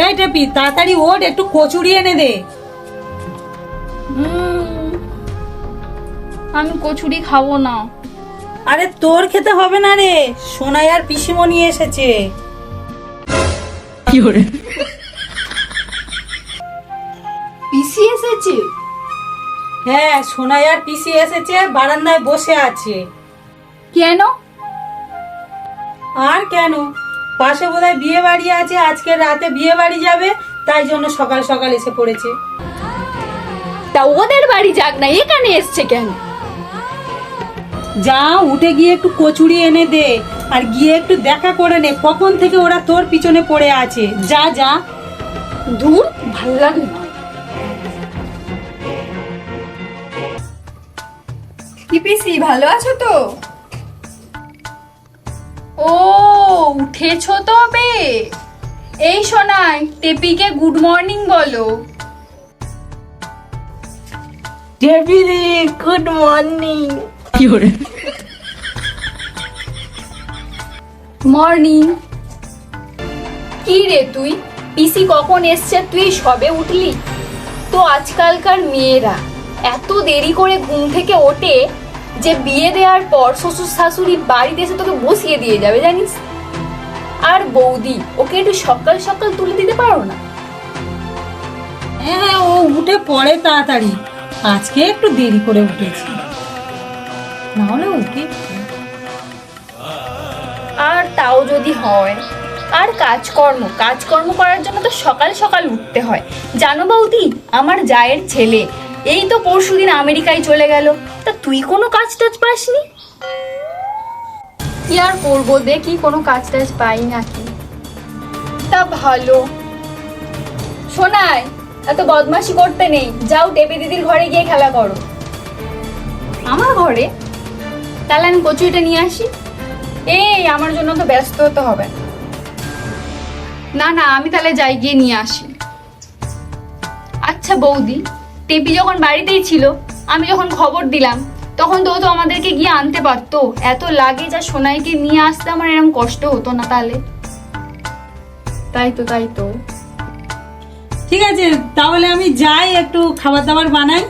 এই টেপি তাড়াতাড়ি ওঠ একটু কচুরি এনে দে। আমি কচুরি খাব না। আরে তোর খেতে হবে না রে সোনাই আর পিসিমণি এসেছে। পিসি এসেছে? হ্যাঁ সোনাই আর পিসি এসেছে বারান্দায় বসে আছে। কেন? আর কেন? পাশে বোধহয় বিয়ে বাড়ি আছে আজকে রাতে বিয়ে বাড়ি যাবে তাই জন্য সকাল সকাল এসে পড়েছে। তা ওদের বাড়ি যাক না এখানে এসছে কেন? যা উঠে গিয়ে একটু কচুরি এনে দে আর গিয়ে একটু দেখা করে নে কখন থেকে ওরা তোর পিছনে পড়ে আছে। যা যা। দূর ভালো লাগে না কি পিসি ভালো আছো তো? ও উঠেছো তবে? এই শোনাই টেপিকে গুড মর্নিং বলো। টেবিলি গুড মর্নিং মর্নিং কি রে তুই? পিসি কখন এসছে? তুই সবে উঠলি। তো আজকালকার মেয়েরা এত দেরি করে ঘুম থেকে ওঠে যে বিয়ে দেওয়ার পর শ্বশুর শাশুড়ি বাড়িতে এসে তোকে বসিয়ে দিয়ে যাবে জানিস? আর বৌদি ওকে একটু সকাল সকাল তুলে দিতে পারো না? হ্যাঁ ও উঠে পড়ে তাড়াতাড়ি। আজকে একটু দেরি করে উঠেছি। নাহলে উঠে আর তাও যদি হয় আর কাজকর্ম কাজকর্ম করার জন্য তো সকাল সকাল উঠতে হয়। জানো বৌদি আমার জায়ের ছেলে এই তো পরশুদিন আমেরিকায় চলে গেল। তা তুই কোনো কাজ টাজ পাসনি? কি আর করব? দেখি কোনো কাজ টাজ পাই নাকি। তা ভালো। শোনায় এত বদমাশি করতে নেই। যাও টেপে দিদির ঘরে গিয়ে খেলা করো। আমার ঘরে? তাহলে আমি কচুরিটা নিয়ে আসি? এই, আমার জন্য তো ব্যস্ত হতে হবে। না। না না, আমি তাহলে যাই গিয়ে নিয়ে আসি। আচ্ছা বৌদি, টেপি যখন বাড়িতেই ছিল, আমি যখন খবর দিলাম তখন তো তো আমাদেরকে গিয়ে আনতে পারতো। এত লাগে যা সোনাইকে নিয়ে আসতে আমার এরকম কষ্ট হতো না তাহলে। তাই তো তাই তো। ঠিক আছে, তাহলে আমি যাই, একটু খাবার দাবার বানাই।